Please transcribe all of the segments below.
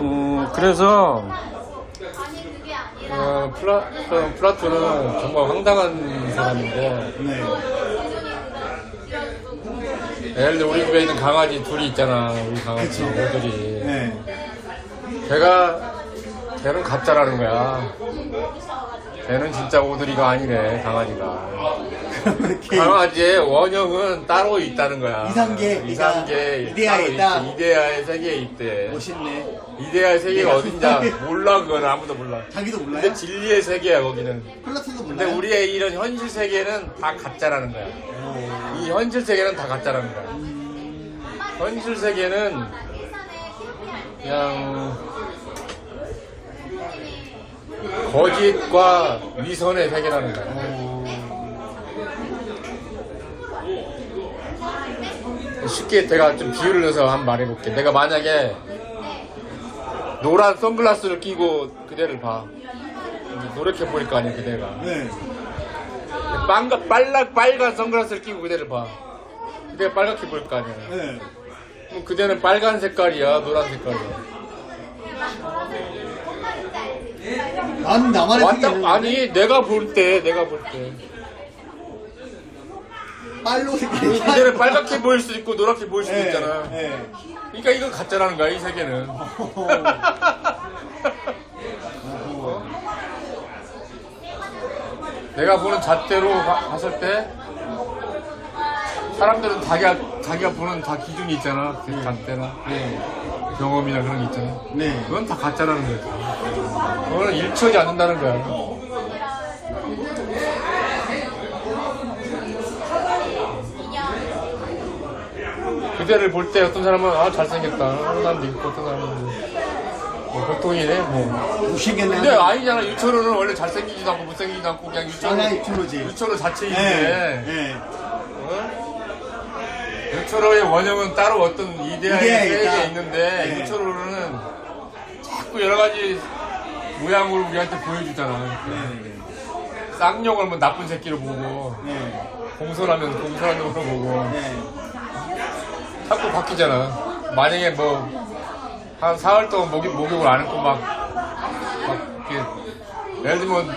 음, 그래서 어, 플라, 어, 플라토는 정말 황당한 사람인데 네. 예를 들어 우리 집에 있는 강아지 둘이 있잖아 우리 강아지. 오들이 네. 걔가 걔는 가짜라는 거야 걔는 진짜 오드리가 아니래 강아지가 강아지의 원형은 따로 있다는 거야 이상계, 이상계 이데아에 따로 있다? 이데아의 세계에 있대 멋있네. 이데아의 세계가 어딘지 몰라 그건 아무도 몰라 자기도 몰라요? 근데 진리의 세계야 거기는 플라톤도 근데 몰라요? 우리의 이런 현실 세계는 다 가짜라는 거야 오. 이 현실 세계는 다 가짜라는 거야 현실 세계는 그냥 거짓과 위선의 세계라는 거야 쉽게 내가 좀 비유를 해서 한 번 말해볼게. 내가 만약에 노란 선글라스를 끼고 그대를 봐. 노력해 보일 거 아니야 그대가. 네. 빨간 빨락 빨간 선글라스를 끼고 그대를 봐. 그대가 빨갛게 보일 거 아니야. 네. 그럼 그대는 빨간 색깔이야, 노란 색깔이야. 난 나만의 세계 왔다 아니 내가 볼 때, 내가 볼 때. 빨로 색깔이 그대는 빨갛게 보일 수도 있고 노랗게 보일 수도 네, 있잖아. 네. 그러니까 이건 가짜라는 거야 이 세계는. 내가 보는 잣대로 봐- 봤을 때 사람들은 자기가 자기가 보는 다 기준이 있잖아 그 잣대나 경험이나 그런 게 있잖아 네. 그건 다 가짜라는 거지 그거는 일치하지 않는다는 거야 그대를 볼 때 어떤 사람은 아 잘생겼다 하는 사람도 있고 어떤 사람은 뭐 보통이네 뭐 무시겠네. 근데 아니잖아 유철호는 원래 잘생기지도 않고 못생기지도 않고 그냥 유철호 유튜브지. 유철호 자체인데 네. 네. 어? 유철호의 원형은 따로 어떤 이데아의 이데아에 세계에 있다. 있는데 네. 유철호는 자꾸 여러 가지 모양으로 우리한테 보여주잖아. 네. 쌍욕을 뭐 나쁜 새끼로 보고 네. 공손하면 공손한 놈으로 보고 네. 자꾸 바뀌잖아. 만약에 뭐한 사흘 동안 목욕, 목욕을 안 했고 막, 막 이렇게 예를 들면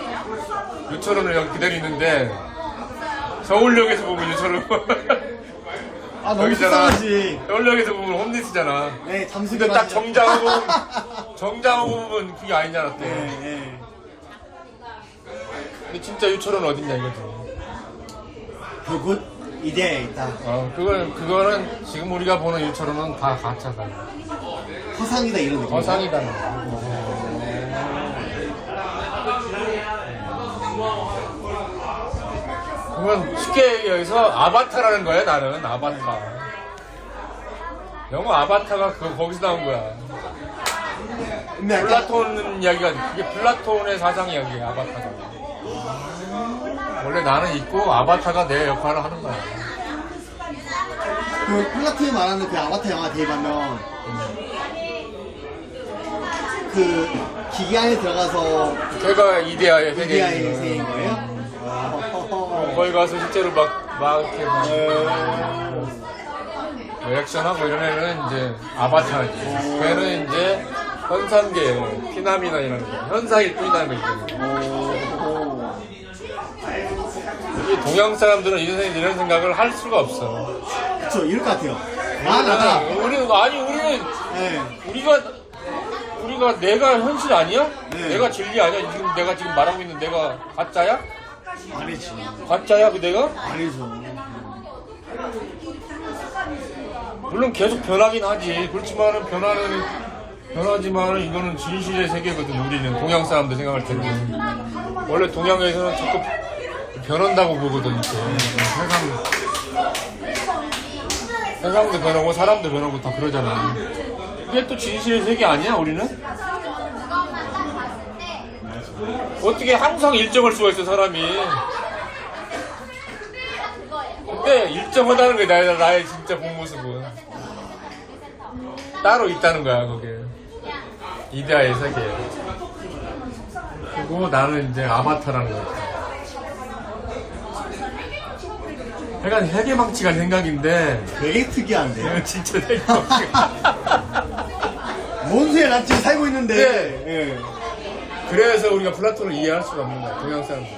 유철호는 여기 그대로 있는데 서울역에서 보면 유철호 아, 너무 여기잖아. 속상하지. 서울역에서 보면 홈리스잖아. 네, 잠수 근데 딱 정장하고 정장하고 보면 그게 아니잖아 또. 네, 네. 근데 진짜 유철호는 어딨냐 이거지. 그곳 이데아에 있다. 어, 그건 그거는 지금 우리가 보는 유철호는 다 가짜다. 허상이다 이런 느낌. 허상이다. 그건 쉽게 여기서 아바타라는 거야 나는 아바타. 영어 아바타가 그 거기서 나온 거야. 근데 약간 플라톤 이야기가 그게 플라톤의 사상 이야기야 아바타가. 원래 나는 있고 아바타가 내 역할을 하는 거야. 그 플라톤이 말하는 그 아바타 영화 대입하면 그 기계 안에 들어가서 걔가 이데아의. 세계인 거예요? 어. 거기 가서 실제로 막, 막 이렇게 막 네. 리액션하고 이런 애는 이제 아바타지. 걔는 이제 현상계, 피남이나 이런 거. 현상일 뿐이라는 거지. 오. 이 동양 사람들은 이런, 생- 이런 생각을 할 수가 없어. 그쵸 이럴 것 같아요. 아 나다. 우리는, 아니, 우리는, 네. 우리가, 우리가 내가 현실 아니야? 네. 내가 진리 아니야? 지금 내가 지금 말하고 있는 내가 가짜야? 아니지. 가짜야, 그 내가? 아니죠. 물론 계속 변하긴 하지. 그렇지만은 변하는 변하지만은 이거는 진실의 세계거든. 우리는 동양 사람들 생각할 때는 원래 동양에서는 자꾸 변한다고 보거든. 이렇게. 세상 세상도 변하고 사람도 변하고 다 그러잖아. 그게 또 진실의 세계 아니야? 우리는 어떻게 항상 일정할 수가 있어 사람이? 근데 일정하다는 게 나의, 나의 진짜 본 모습은 따로 있다는 거야 그게 이데아의 세계 그리고 나는 이제 아바타라는 거야 약간 세계망치가 생각인데 되게 특이한데요. 이건 진짜 세계망치가 원수의 낫지 살고 있는데. 네. 예. 그래서 우리가 플라톤을 이해할 수가 없는 거야 동양 사람들.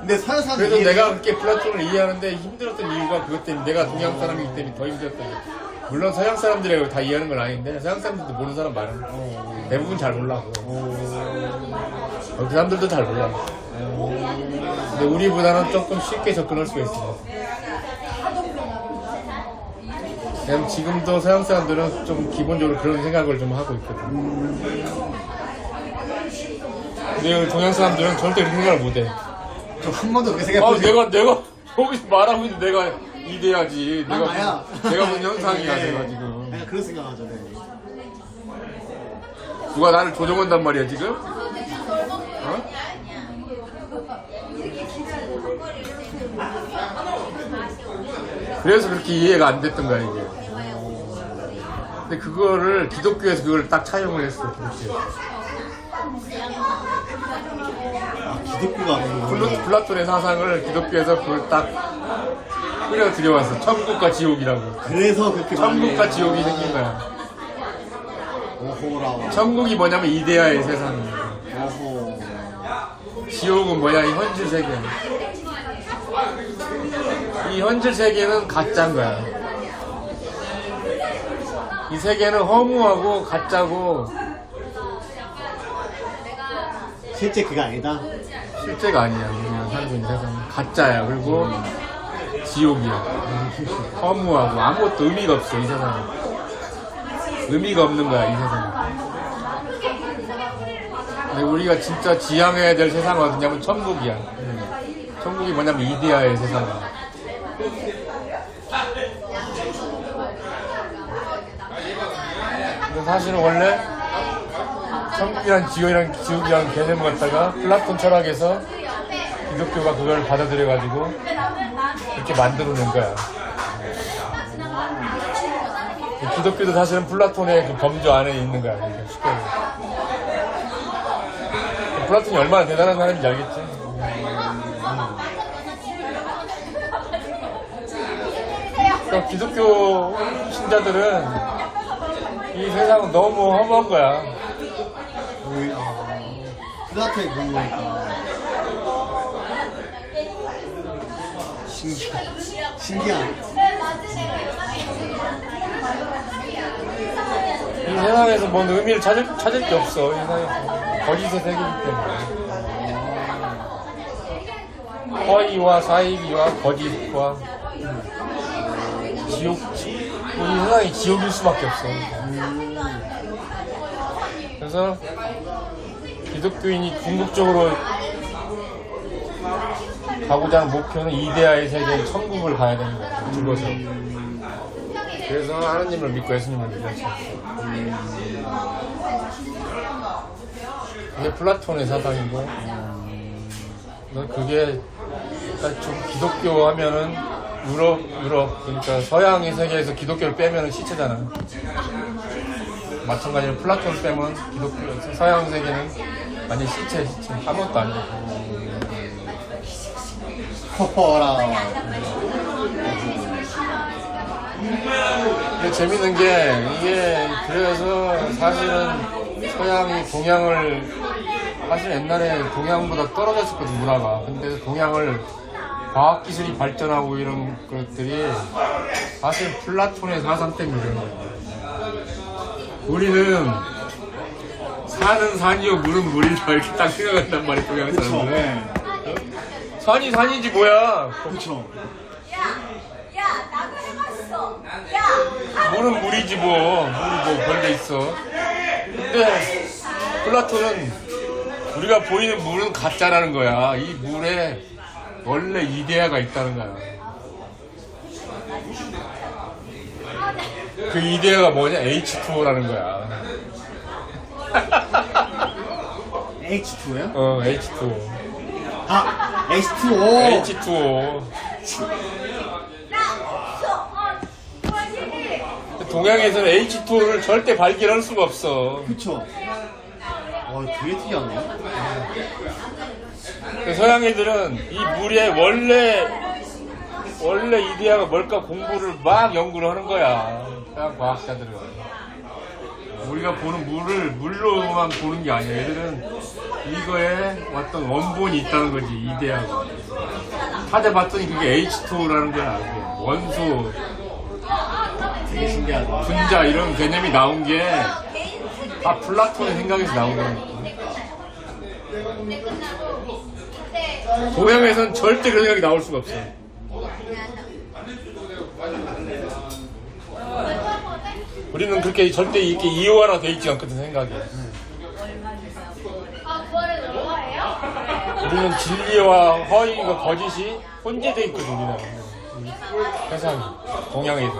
근데 서양 사람 그래서 내가 그렇게 플라톤을 이해하는데 힘들었던 이유가 그것 때문에 내가 동양 사람이기 때문에 더 힘들었던 거야. 물론 서양 사람들이 다 이해하는 건 아닌데 서양 사람들도 모르는 사람 많아. 어. 대부분 잘 몰라. 그 사람들도 잘 몰라. 근데 우리보다는 조금 쉽게 접근할 수가 있어. 그냥 지금도 서양 사람들은 좀 기본적으로 그런 생각을 좀 하고 있거든. 근데 동양 사람들은 절대 그렇게 생각을 못 해. 저한 번도 그렇게 아, 생각해보지 내가, 내가, 여기서 말하고 있는데 내가 이돼야지. 난 내가, 나야. 무슨- 내가 본 현상이야, 네. 내가 지금. 내가 그런 생각하죠. 네. 누가 나를 조종한단 말이야, 지금? 어? 그래서 그렇게 이해가 안 됐던 거야, 이게. 근데 그거를 기독교에서 그걸 딱 차용을 했어, 그렇게. 아, 기독교가 플라- 플라톤의 사상을 기독교에서 그걸 딱 끌어 들여왔어. 천국과 지옥이라고. 그래서 그렇게 천국과. 지옥이 생긴 거야. 오호라. 천국이 뭐냐면 이데아의 세상이야. 오호. 지옥은 뭐야? 이 현실 세계. 이 현실 세계는 가짜인 거야. 이 세계는 허무하고 가짜고 실제 그게 아니다. 실제가 아니야. 우리가 살고 있는 세상은 가짜야. 그리고 지옥이야. 허무하고 아무것도 의미가 없어 이 세상은. 의미가 없는 거야 이 세상은. 근데 우리가 진짜 지향해야 될 세상은 어디냐면 천국이야. 천국이 뭐냐면 이데아의 세상이야. 근데 사실은 원래 천국이란 지옥이란 지옥이란 개념을 갖다가 플라톤 철학에서 기독교가 그걸 받아들여가지고 이렇게 만들어낸 거야. 기독교도 사실은 플라톤의 그 범주 안에 있는 거야. 그러니까 쉽게. 플라톤이 얼마나 대단한 사람인지 알겠지? 그러니까 기독교 신자들은 이 세상은 너무 허무한 거야. 우리, 아, 플라토의 공부니까. 신기한. 신기한. 이 세상에서 뭔 의미를 찾을, 찾을 게 없어. 이 세상에 거짓의 세계이기 때문에. 허위와 사이비와 거짓과 지옥, 우리 세상이 지옥일 수밖에 없어. 그래서 기독교인이 궁극적으로 가고자 하는 목표는 이데아의 세계, 천국을 가야 되는 거야. 죽어서. 그래서 하나님을 믿고 예수님을 믿었지. 그게 플라톤의 사상이고, 넌 그게 딱좀 기독교 하면은 유럽, 유럽, 그러니까 서양의 세계에서 기독교를 빼면은 시체잖아. 마찬가지로 플라톤 빼면 기독교, 서양 세계는 완전 시체, 시체. 아무것도 아니야. 허허라. 근데 재밌는 게 이게 그래서 사실은 서양이 동양을 사실 옛날에 동양보다 떨어졌었거든 문화가 근데 동양을 과학기술이 발전하고 이런 것들이 사실 플라톤의 사상 때문에 그런 거예요 우리는 산은 산이요 물은 물이다 이렇게 딱 생각한단 말이야 동양. 사람들은 네. 산이 산이지 뭐야 그쵸. 야, 나도 해봤어. 야, 물은 물이지 뭐 물이 뭐게 있어 근데 플라톤은 우리가 보이는 물은 가짜라는 거야 이 물에 원래 이데아가 있다는 거야 그 이데아가 뭐냐 H2O라는 거야 H2요? 어 H2O 아, H2O. H2O 나 없어. 어, 뭐지? 동양에서는 H2O를 절대 발견할 수가 없어 그쵸. 와, 되게 특이하네. 그 서양 애들은 이 물에 원래 원래 이데아가 뭘까 공부를 막 연구를 하는 거야. 서양 과학자들은. 우리가 보는 물을 물로만 보는 게 아니야. 얘들은 이거에 어떤 원본이 있다는 거지 이대하고. 찾아봤더니 그게 H2라는 거야. 그게 원소, 되게 신기하다. 분자 이런 개념이 나온 게 다 플라톤의 생각에서 나온 거야. 동양에선 절대 그런 생각이 나올 수가 없어. 우리는 그렇게 절대 이렇게 이유화나 돼 있지 않거든 생각이. 우리는 진리와 허위가 거짓이 혼재돼 있거든 우리나라. 세상이 동양에서.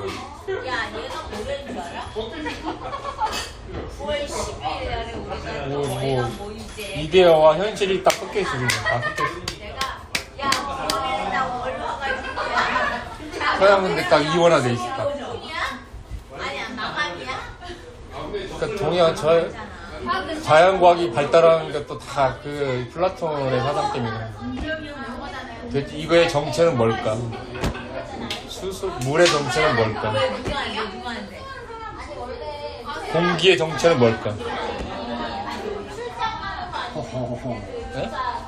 야, 얘가 뭐라는 줄 알아? 9월 10일 날에 우리가 뭐, 뭐, 모일 때 이데어와 현실이 딱 섞여 있어 우리는 다 섞여 있어. 내가 야, 9월에 나 올라가지고 야. 서양은 근데 딱 이원화 돼 있어. 딱. 돈이야? 아니야, 나만이야? 그러니까 동양 저 자연과학이 발달하는 것도 다 그 플라톤의 사상 때문에. 도대체 이거의 정체는 뭘까? 수소 물의 정체는 뭘까? 공기의 정체는 뭘까? 네? 우리가 아,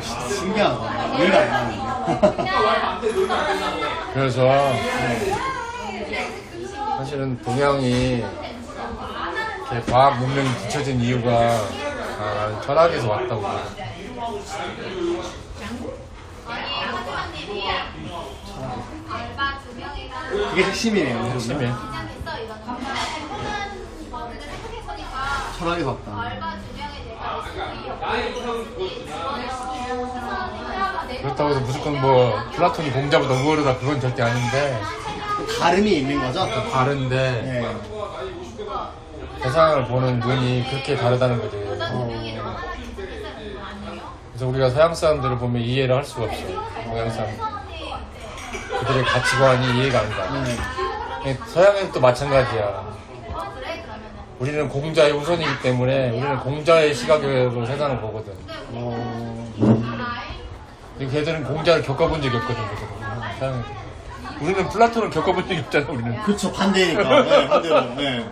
싶어. 신기하다. 안 가는데. 그래서 사실은 동양이 이렇게 과학 문명이 뒤처진 이유가 아, 철학에서 왔다고. 그게 핵심이네요. 핵심이에요. 명의 내가 그렇다고 해서 무조건 뭐 플라톤이 공자보다 우월하다 그건 절대 아닌데 다름이 있는 거죠? 또. 다른데 네. 세상을 보는 눈이 그렇게 다르다는 거지. 어. 그래서 우리가 서양 사람들을 보면 이해를 할 수가 없어. 동양 사람 그들의 가치관이 이해가 안 가. 네. 서양에도 또 마찬가지야. 우리는 공자의 후손이기 때문에 우리는 공자의 시각으로 세상을 보거든. 어. 근데 걔들은 공자를 겪어본 적이 없거든. 서양에. 우리는 플라톤을 겪어본 적이 없잖아. 우리는. 그쵸, 반대니까. 네, 반대로. 네.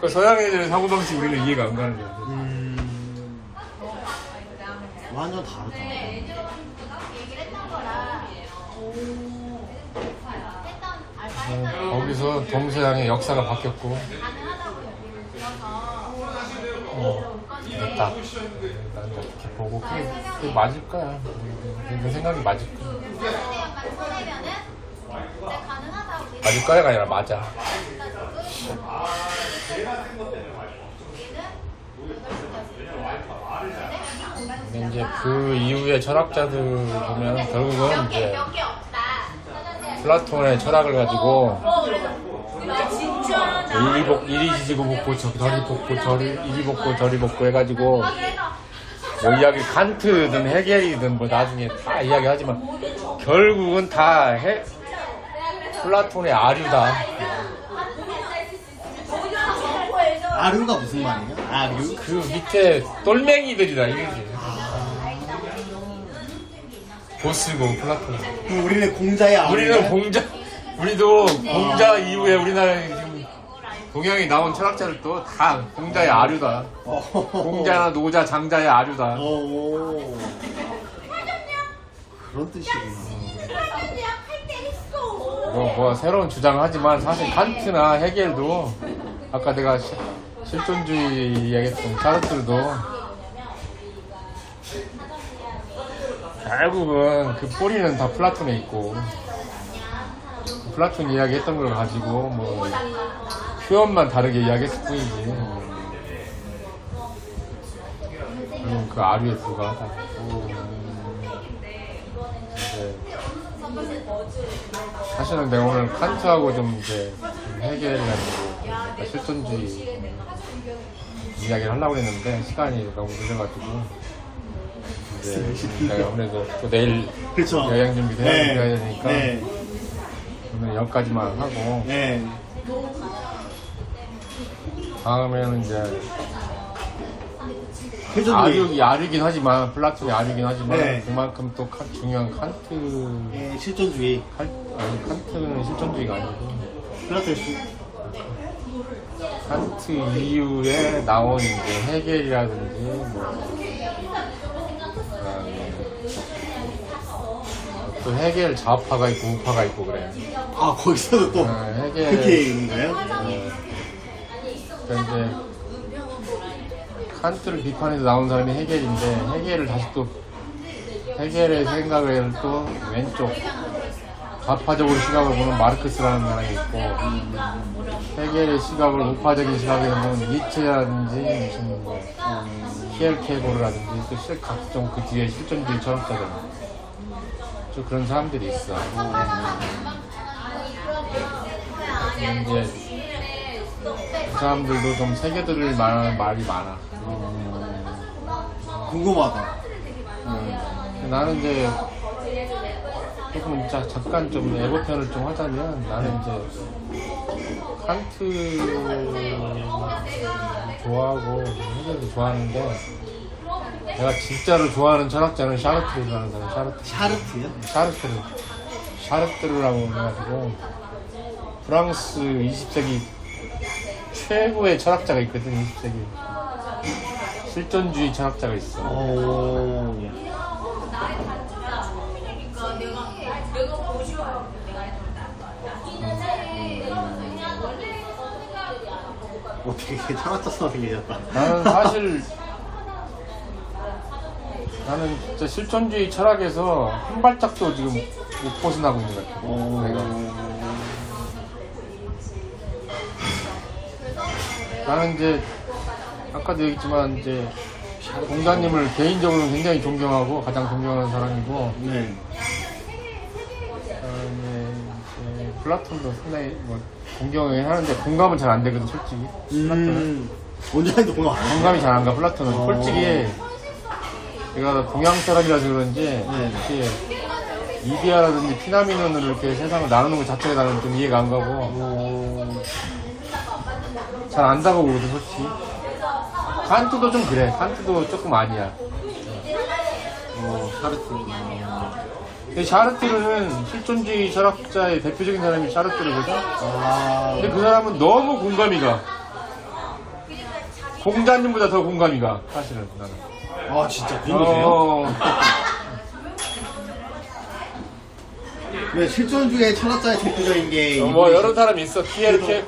그 서양 애들의 사고방식 우리는 이해가 안 가는 거야. 음. 완전 다르다. 어, 거기서 동서양의 역사가 바뀌었고 어, 됐다. 난 이렇게 보고 그게, 그게 맞을 거야. 내 생각이 맞을 거야. 맞을 거야가 아니라 맞아. 근데 이제 그 이후에 철학자들 보면 결국은 이제. 플라톤의 철학을 가지고 이리 복 이리 지지고 복고 저- 저리 복고 저리 이리 복고 저리 복고 해가지고 뭐 이야기 칸트든 해겔이든 뭐 나중에 다 이야기하지만 결국은 다 해, 플라톤의 아류다. 아류가 무슨 말이에요? 아류? 그 밑에 똘맹이들이다 이거지. 보스고 플라톤. 그럼 우리는 공자의 아류. 우리는 공자, 우리도 공자 이후에 우리나라 지금 동양에 나온 철학자들도 다 공자의 아류다. 공자나 노자, 장자의 아류다. 오. 그런 뜻이구나. 뭐, 뭐 새로운 주장을 하지만 사실 칸트나 해겔도 아까 내가 시- 실존주의 이야기했던 사르트르도 결국은 그 뿌리는 다 플라톤에 있고 플라톤 이야기했던 걸 가지고 뭐 표현만 다르게 이야기했을 뿐이지. 그럼 그 아류에 불과하다. 이제 사실은 내가 오늘 칸트하고 좀 이제 좀 해결해가지고 실존주의 이야기를 하려고 했는데 시간이 너무 늦어가지고 이제 내가 아무래도 또 내일 그렇죠. 여행 준비도 해야, 네. 해야 되니까 네. 오늘 여기까지만 하고 네. 다음에는 이제 회전주의. 아류기 아류긴 하지만 플라톤이 아류긴 하지만 네. 그만큼 또 칸- 중요한 칸트 예, 실존주의. 칸 아니 칸트는 실존주의가 아니고 플라토스. 칸트 이후에 나온 이제 해겔이라든지 뭐 또 해겔 좌파가 있고 우파가 있고 그래. 아, 거기서도 또 어, 해겔. 그렇게 있는가요? 그러니까 이제 칸트를 비판해서 나온 사람이 해겔인데 해겔을 다시 또 해겔의 생각을 또 왼쪽 좌파적으로 시각을 보는 마르크스라는 사람이 있고 해겔의 시각을 우파적인 시각으로 보는 니체라든지 무슨 뭐 키엘케고르라든지 또 실- 각종 그 뒤에 실존주의 철학자들 좀 그런 사람들이 있어. 이제 그 사람들도 좀 새겨들을 만한 말이 많아. 궁금하다. 음. 나는 이제 조금 자, 잠깐 좀 애고편을 좀 하자면 나는 이제 칸트 좋아하고 해결도 좋아하는데 내가 진짜로 좋아하는 철학자는 샤르트르라는 사람 샤르트 샤르트요? 샤르트르 샤르트르라고 해가지고 프랑스 20세기 최고의 철학자가 있거든 20세기 실존주의 철학자가 있어 오. 어떻게 창학자 선생이 계셨다. 나는 사실 나는 진짜 실존주의 철학에서 한 발짝도 지금 못 벗어나고 있는 것 같아. 오. 내가. 나는 이제 아까도 얘기했지만 이제 공자님을 개인적으로 굉장히 존경하고 가장 존경하는 사람이고 네. 그다음에 이제 플라톤도 상당히 뭐 존경을 하는데 공감은 잘 안 되거든 솔직히. 플라톤은. 음. 원장님도 공감 안 하세요? 공감이 잘 안 가, 플라톤은. 어. 솔직히, 내가 동양 사람이라서 그런지, 네. 이렇게, 이데아라든지 피나미논을 이렇게 세상을 나누는 것 자체가 나는 좀 이해가 안 가고, 오. 잘안 다가오거든, 솔직히. 칸트도 좀 그래. 칸트도 조금 아니야. 어, 샤르트. 근데 샤르트르는 실존주의 철학자의 대표적인 사람이 샤르트르거든? 아. 근데 그 사람은 너무 공감이 가. 공자님보다 더 공감이 가, 사실은, 나는. 아, 진짜 그러세요? 어, 네, 실존주의 철학자의 대표적인 게. 어, 뭐 여러 사람이 있어 키엘케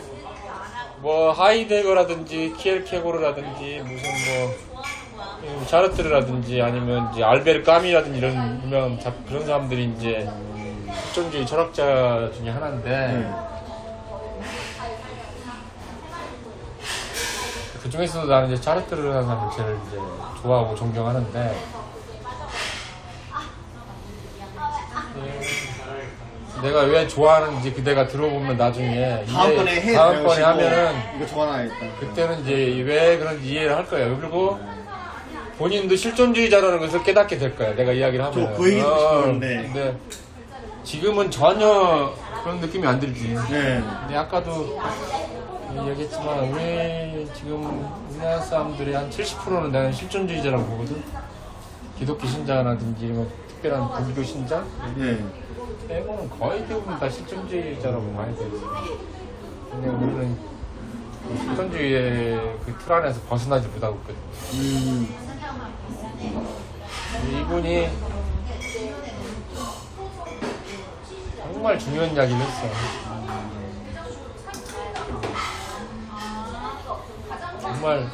뭐 하이데거라든지 키엘케고르라든지 무슨 뭐 음, 샤르트르라든지 아니면 이제 알베르 까미라든지 이런 유명한 자- 그런 사람들이 이제 실존주의 철학자 중에 하나인데 그 중에서도 나는 이제 샤르트르라는 사람을 제일 이제 좋아하고 존경하는데 예, 내가 왜 좋아하는지 그대가 들어보면 나중에 다음번에 해. 다음번에 하면은 이거 좋아하겠다. 그때는 이제 왜 그런지 이해를 할 거예요. 그리고 본인도 실존주의자라는 것을 깨닫게 될 거야. 내가 이야기를 하면. 저그 얘기 듣고 싶었는데. 근데 지금은 전혀 그런 느낌이 안 들지. 네. 근데 아까도 얘기했지만 우리 지금 우리나라 사람들의 한 70%는 나는 실존주의자라고 보거든. 기독교 신자라든지 뭐 특별한 불교 신자 네. 빼고는 거의 대부분 다 실존주의자라고 많이 되지. 근데 우리는 그 실존주의의 그 틀 안에서 벗어나지 못하고 있거든. 음. 이분이 정말 중요한 이야기를 했어. 정말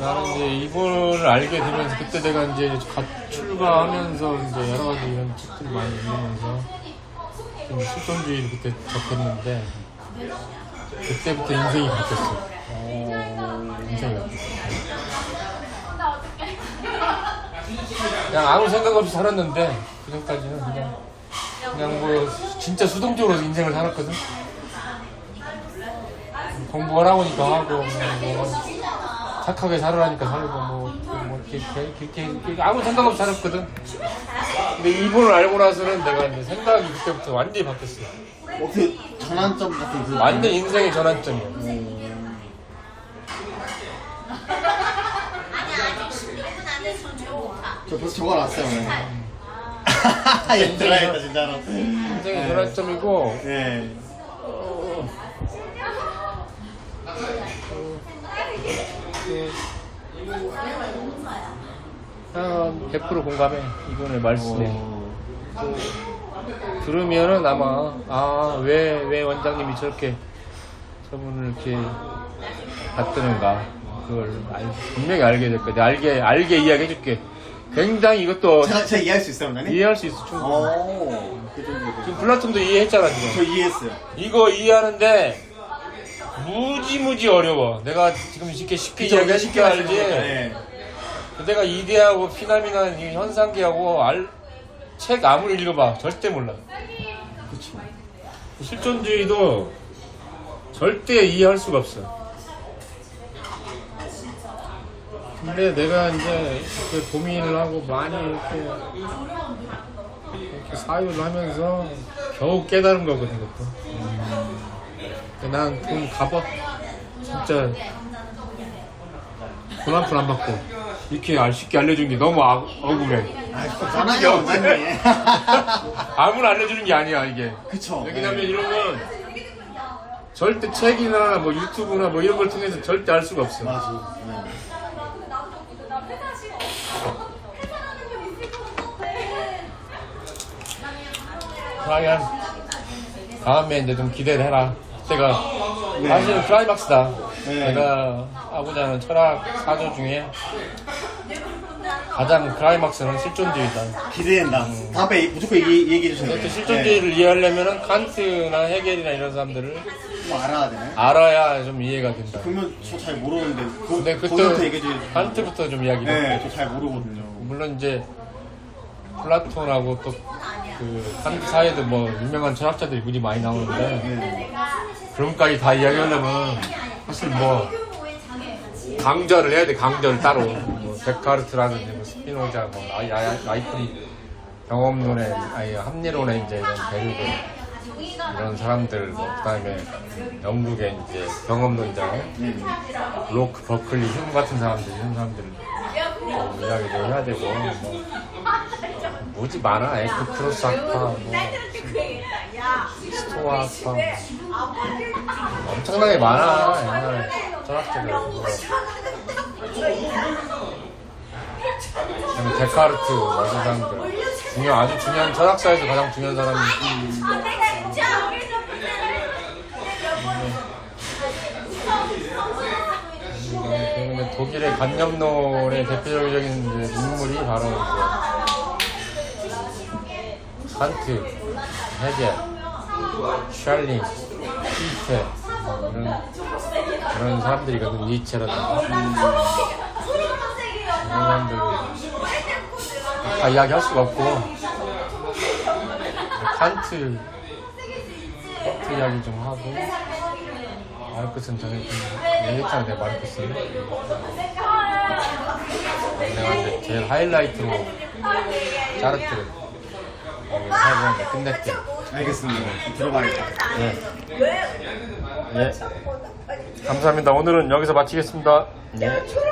나는 이제 이분을 알게 되면서 그때 내가 이제 가- 출가하면서 이제 여러 가지 이런 책들을 많이 읽으면서 좀 실존주의를 그때 접했는데 그때부터 인생이 바뀌었어. 인생이 바뀌었어. 그냥 아무 생각 없이 살았는데 그 전까지는 그냥 그냥 뭐 진짜 수동적으로 인생을 살았거든. 공부하라고 하니까 하고 뭐 착하게 살으라니까 살고 뭐, 뭐 이렇게, 이렇게, 이렇게 아무 생각 없이 살았거든. 근데 이분을 알고 나서는 내가 이제 생각이 그때부터 완전히 바뀌었어. 어떻게 전환점 같은 그. 완전 인생의 전환점이야. 저 벌써 적어놨어요 오늘. 얘들아 했다 진짜로. 굉장히 전환점이고 네. 한100% 공감해 이분의 말씀에 어, 들으면은 아마 아왜왜 원장님이 저렇게 저분을 이렇게 받드는가 그걸 알- 분명히 알게 될 거야. 내가 알게 알게 이야기해줄게. 굉장히 이것도 제가 제가 이해할 수 있어요, 원장님? 이해할 수 있어 충분히. 오, 그 정도. 지금 플라톤도 이해했잖아 저 지금. 이해했어요. 이거 이해하는데 무지무지 어려워. 내가 지금 쉽게 쉽게 이야기하 쉽게 알지. 네. 내가 이대하고 피나미나 이 현상기하고 알, 책 아무리 읽어봐 절대 몰라. 그렇죠. 실존주의도 절대 이해할 수가 없어. 근데 내가 이제 이렇게 고민을 하고 많이 이렇게, 이렇게 사유를 하면서 겨우 깨달은 거거든, 그것도. 근 데 난돈 값어. 진짜 푼안 받고. 이렇게 알- 쉽게 알려준 게 너무 아- 억울해. 아, 그렇잖아요, 원장님. 아무나 알려주는 게 아니야, 이게. 그쵸. 왜냐면 네. 이런 건 절대 책이나 뭐 유튜브나 뭐 이런 걸 통해서 절대 알 수가 없어. 맞아. 네. 그러면 다음에 이제 좀 기대를 해라. 네. 사실은 클라이막스다. 네. 내가 하고자 하는 철학 사조 중에 가장 클라이막스는 실존주의다. 기대된다. 다음에 무조건 얘기, 얘기해 주세요. 근데 그 실존주의를 이해하려면 칸트나 해겔이나 이런 사람들을 네. 뭐 알아야 되네. 알아야 좀 이해가 된다. 그러면 저 잘 모르는데. 그, 근데 거기부터 그때 얘기해 주세요. 칸트부터 좀 이야기를 해. 네, 저 잘 모르거든요. 물론 이제 플라톤하고 또 그 칸트 사이에도 뭐 유명한 철학자들이 무지 많이 나오는데 네. 그런까지 다 이야기하려면 사실 뭐 강좌를 해야 돼 강좌를 따로 뭐 데카르트라든지 뭐 스피노자 뭐 아이프리 경험론의 아니 합리론의 이제 이런 대륙을 이런 사람들 뭐 그다음에 영국의 이제 경험론자 네. 로크 버클리 흉 같은 사람들 이런 사람들 뭐 이야기도 해야 되고 뭐 뭐지? 많아 에크크로스 아파 뭐. 스토아 아파 엄청나게 많아 옛날 철학자들. 뭐. 그다음에 데카르트 뭐 이런 사람들 중요 아주 중요한 철학사에서 가장 중요한 사람이 그런데 독일의 간념론의 대표적인 인물이 바로 이제 칸트, 헤겔, 샬린, 뭐 이런 그런 사람들이거든 니체라든가 이런 사람들 다 이야기할 수가 없고. 칸트 칸트 이야기 좀 하고. 마르크스는 전에 좀 얘기했잖아 내가 마르크스는 내가 근데 제일 하이라이트로 짜르트를 이제 끝냈대 알겠습니다. 들어가야겠다. 네. 네. 감사합니다 오늘은 여기서 마치겠습니다 네.